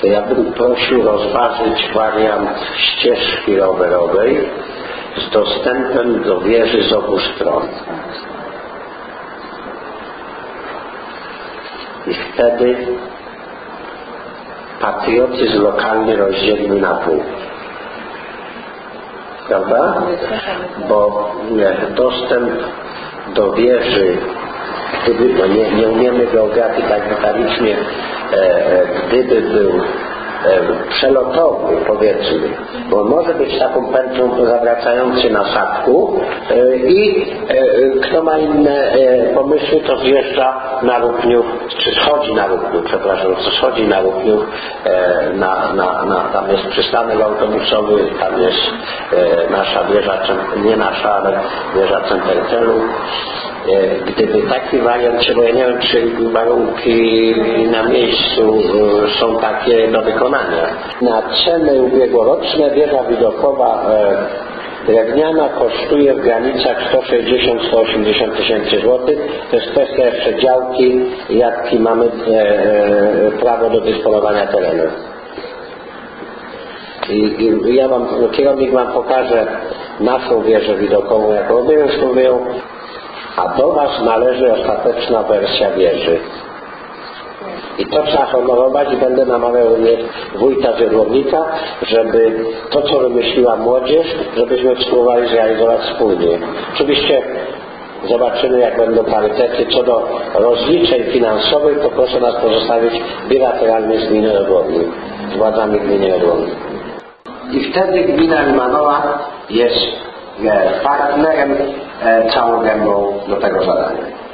to ja bym prosił rozważyć wariant ścieżki rowerowej z dostępem do wieży z obu stron. I wtedy patriotyzm lokalny rozdzielimy na pół. Prawda? Bo nie, dostęp do wieży, gdyby, no nie, nie umiemy geografii tak detalicznie, gdyby był e, przelotowy powiedzmy, bo może być taką pętlą zawracający na sadku e, i e, kto ma inne e, pomysły, to zjeżdża na Rupniów, czy schodzi na Rupniów, przepraszam, co schodzi na Rupniów, e, na, na, na, tam jest przystanek autobusowy, tam jest e, nasza wieża, nie nasza, ale wieża Centercelu. E, Gdyby taki wariant bo ja nie wiem, czy warunki na miejscu e, są takie do wykonania. Na ceny ubiegłoroczne wieża widokowa e, drewniana kosztuje w granicach 160-180 tysięcy złotych. To jest kwestia jeszcze działki, jaki mamy prawo do dysponowania terenem. I, I ja wam, kierownik wam pokaże naszą wieżę widokową jako obowiązkową, a do Was należy ostateczna wersja wieży. I to trzeba honorować i będę namawiał również wójta Zielownika, żeby to, co wymyśliła młodzież, żebyśmy spróbowali zrealizować wspólnie. Oczywiście zobaczymy, jak będą parytety. Co do rozliczeń finansowych, to proszę nas pozostawić bilateralnie z gminy Odłodni, z władzami gminy Odłodni. I wtedy gmina Limanowa jest e, partnerem Eh, ciao, vengo da Pecosa Daniel.